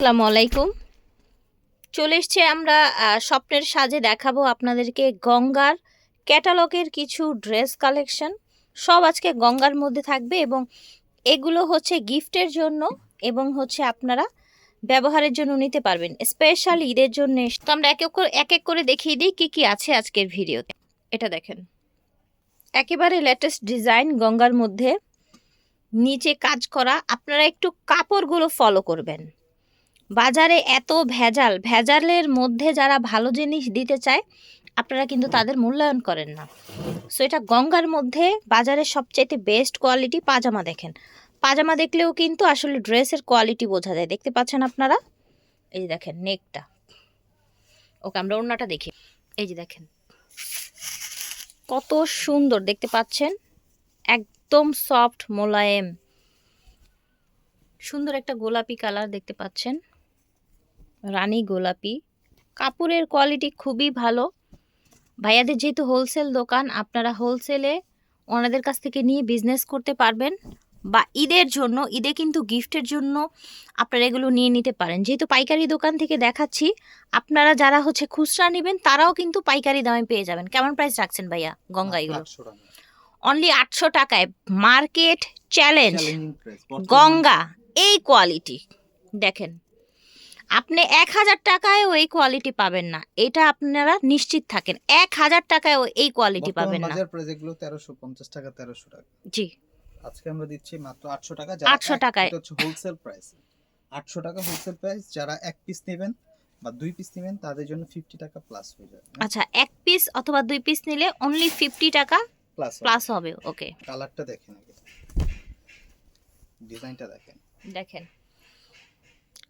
আসসালামু আলাইকুম। চলে এসছে আমরা স্বপ্নের সাজে দেখাবো আপনাদেরকে গঙ্গার ক্যাটালগের কিছু ড্রেস কালেকশন। সব আজকে গঙ্গার মধ্যে থাকবে এবং এগুলো হচ্ছে গিফটের জন্য এবং হচ্ছে আপনারা ব্যবহারের জন্য নিতে পারবেন, স্পেশাল ঈদের জন্য তো আমরা এক এক করে এক এক করে দেখিয়ে দিই কী কী আছে আজকের ভিডিওতে। এটা দেখেন। একেবারে লেটেস্ট ডিজাইন গঙ্গার মধ্যে নিচে কাজ করা। আপনারা একটু কাপড়গুলো ফলো করবেন। বাজারে এত ভেজাল, ভেজালের মধ্যে যারা ভালো জিনিস দিতে চায়, আপনারা কিন্তু তাদের মূল্যায়ন করেন না। সো এটা গঙ্গার মধ্যে বাজারের সবচাইতে বেস্ট কোয়ালিটি পাজামা দেখেন। পাজামা দেখলেও কিন্তু আসলে ড্রেসের কোয়ালিটি বোঝা যায়। দেখতে পাচ্ছেন আপনারা? এই যে দেখেন নেকটা ওকে, আমরা ওড়নাটা দেখি। এই যে দেখেন। কত সুন্দর, দেখতে পাচ্ছেন? একদম সফট মোলায়েম। সুন্দর একটা গোলাপি কালার দেখতে পাচ্ছেন। রানী গোলাপি। কাপড়ের কোয়ালিটি খুবই ভালো। ভাইয়াদের যেহেতু হোলসেল দোকান আপনারা হোলসেলে ওনাদের কাছ থেকে নিয়ে বিজনেস করতে পারবেন। বা ঈদের জন্য ঈদে কিন্তু গিফটের জন্য আপনারা এগুলো নিয়ে নিতে পারেন। যেহেতু পাইকারি দোকান থেকে দেখাচ্ছি আপনারা যারা হচ্ছে খুচরা নেবেন তারাও কিন্তু পাইকারি দামে পেয়ে যাবেন। কেমন প্রাইস রাখছেন ভাইয়া গঙ্গা এগুলো? অনলি আটশো টাকায়। মার্কেট চ্যালেঞ্জ গঙ্গা এই কোয়ালিটি দেখেন আপনি এক হাজার টাকায়ও এই কোয়ালিটি পাবেন না। এটা আপনারা নিশ্চিত থাকেন। এক হাজার টাকায়ও এই কোয়ালিটি পাবেন না। বাজার প্রাইস এগুলো তেরোশো পঞ্চাশ টাকা তেরোশো টাকা। জি। আজকে আমরা দিচ্ছি মাত্র আটশো টাকা। 800 টাকায়। এটা হচ্ছে হোলসেল প্রাইস আটশো টাকা হোলসেল প্রাইস যারা এক পিস নেবেন বা দুই পিস নেবেন তাদের জন্য ফিফটি টাকা প্লাস হয়ে যাবে। আচ্ছা এক পিস অথবা দুই পিস নিলে অনলি ফিফটি টাকা প্লাস প্লাস হবে ওকে কালারটা দেখেন আগে। ডিজাইনটা দেখেন। দেখেন।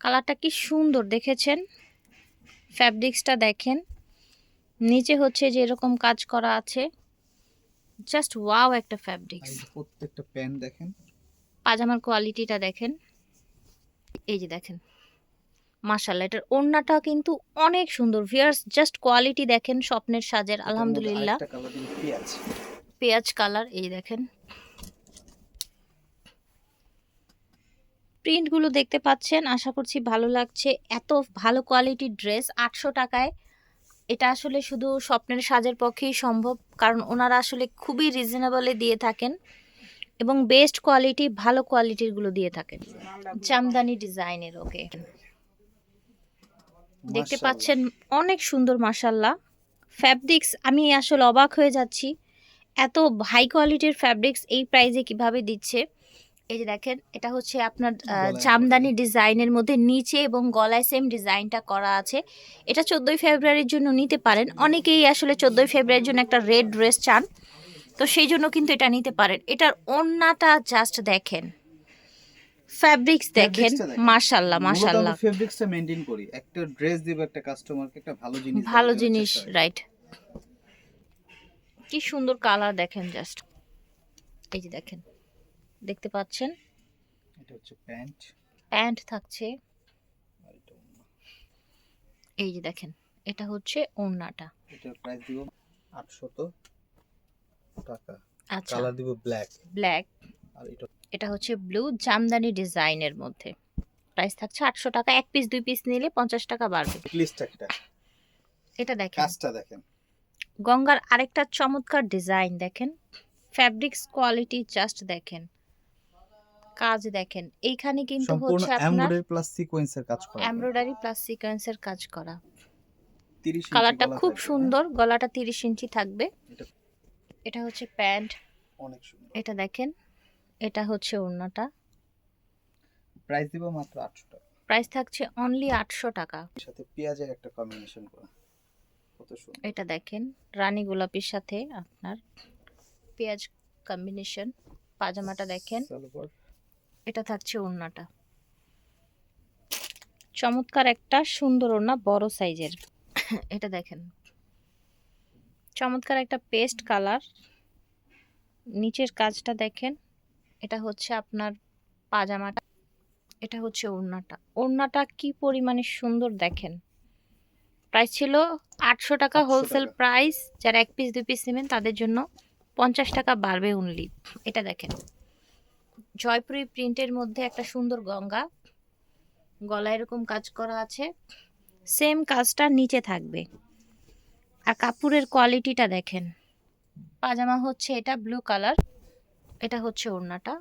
কালারটা কি সুন্দর দেখেছেন? ফ্যাব্রিক্সটা দেখেন। নিচে হচ্ছে যে এরকম কাজ করা আছে। জাস্ট ওয়াও একটা ফ্যাব্রিক্স। প্রত্যেকটা প্যান্ট দেখেন। পাজামার কোয়ালিটিটা দেখেন। এই যে দেখেন। মাশাল্লাহ এটার ওড়নাটা কিন্তু অনেক সুন্দর। ভিয়ার্স জাস্ট কোয়ালিটি দেখেন স্বপ্নের সাজের। আলহামদুলিল্লাহ। পেঁয়াজ কালার এই দেখেন। প্রিন্টগুলো দেখতে পাচ্ছেন। আশা করছি ভালো লাগছে। এত ভালো কোয়ালিটির ড্রেস আটশো টাকায়। এটা আসলে শুধু স্বপ্নের সাজের পক্ষেই সম্ভব কারণ ওনারা আসলে খুবই রিজনেবলে দিয়ে থাকেন এবং বেস্ট কোয়ালিটি ভালো কোয়ালিটিরগুলো দিয়ে থাকেন। জামদানি ডিজাইনের ওকে দেখতে পাচ্ছেন অনেক সুন্দর মাসাল্লাহ ফ্যাব্রিক্স আমি আসলে অবাক হয়ে যাচ্ছি। এত হাই কোয়ালিটির ফ্যাব্রিক্স এই প্রাইজে কীভাবে দিচ্ছে? এই যে দেখেন এটা হচ্ছে আপনার জামদানি ডিজাইনের মধ্যে নিচে এবং গলায় সেম ডিজাইনটা করা আছে। এটা চোদ্দোই ফেব্রুয়ারির জন্য নিতে পারেন। অনেকেই আসলে চোদ্দোই ফেব্রুয়ারির জন্য একটা রেড ড্রেস চান। তো সেই জন্য কিন্তু এটা নিতে পারেন। এটার ওড়নাটা জাস্ট দেখেন। ফ্যাব্রিক্স দেখেন। মাশাল্লাহ মাশাল্লাহ ফেব্রিক্সটা মেইনটেইন করি। একটা ড্রেস দিব একটা কাস্টমারকে একটা ভালো জিনিস ভালো জিনিস রাইট কি সুন্দর কালার দেখেন জাস্ট এই যে দেখেন। দেখতে পাচ্ছেন। এটা হচ্ছে প্যান্ট। প্যান্ট থাকছে। এটা। এই যে দেখেন এটা হচ্ছে ওড়নাটা। এটার প্রাইস দিব আটশত টাকা। আচ্ছা। কালার দিব ব্ল্যাক ব্ল্যাক আর এটা এটা হচ্ছে ব্লু জামদানি ডিজাইনের মধ্যে। প্রাইস থাকছে আটশো টাকা এক পিস দুই পিস নিলে পঞ্চাশ টাকা বাড়বে। লিস্ট একটা। এটা দেখেন। কাজটা দেখেন। গঙ্গার আরেকটা চমৎকার ডিজাইন দেখেন। ফ্যাব্রিক্স কোয়ালিটি জাস্ট দেখেন। কাজ দেখেন। এইখানে কিন্তু হচ্ছে আপনার এমব্রয়ডারি প্লাস সিকোয়েন্সের কাজ করা। এমব্রয়ডারি প্লাস সিকোয়েন্সের কাজ করা। 30 কালারটা খুব সুন্দর গলাটা তিরিশ ইঞ্চি থাকবে। এটা- হচ্ছে প্যান্ট। হ্যাঁ? অনেক সুন্দর। এটা দেখেন এটা হচ্ছে ওড়নাটা। প্রাইস দিব মাত্র 800 টাকা। প্রাইস থাকছে অনলি আটশো টাকা। এর সাথে পেঁয়াজের একটা কম্বিনেশন করা। কত সুন্দর। এটা দেখেন রানী গোলাপির সাথে আপনার পেঁয়াজ কম্বিনেশন পাজামাটা দেখেন। এটা থাকছে ওড়নাটা। চমৎকার একটা সুন্দর ওড়না বড় সাইজের। এটা দেখেন। চমৎকার একটা পেস্ট কালার। নিচের কাজটা দেখেন। এটা হচ্ছে আপনার পাজামাটা। এটা হচ্ছে ওড়নাটা। ওড়নাটা কি পরিমাণে সুন্দর দেখেন। প্রাইস ছিল আটশো টাকা হোলসেল প্রাইস। যারা এক পিস দুই পিস নেবেন তাদের জন্য পঞ্চাশ টাকা বাড়বে অনলি এটা দেখেন। জয়পুরি প্রিন্টের মধ্যে একটা সুন্দর গঙ্গা। গলা এরকম কাজ করা আছে। সেম কাজটা নিচে থাকবে। আর কাপড়ের কোয়ালিটিটা দেখেন। পাজামা হচ্ছে এটা ব্লু কালার এটা হচ্ছে ওড়নাটা।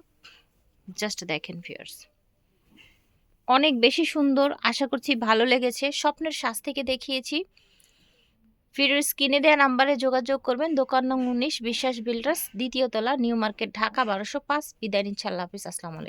জাস্ট দেখেন ফিয়ার্স অনেক বেশি সুন্দর, আশা করছি ভালো লেগেছে। স্বপ্নের শ্বাস থেকে দেখিয়েছি। ফিরের স্ক্রিনে দেওয়া নাম্বারে যোগাযোগ করবেন। দোকান নং উনিশ, বিশ্বাস বিল্ডার্স, দ্বিতীয় তলা, নিউ মার্কেট, ঢাকা, বারোশো পাঁচ। বিদায় নিচ্ছে, আল্লাহ হাফিজ। আসসালামু আলাইকুম।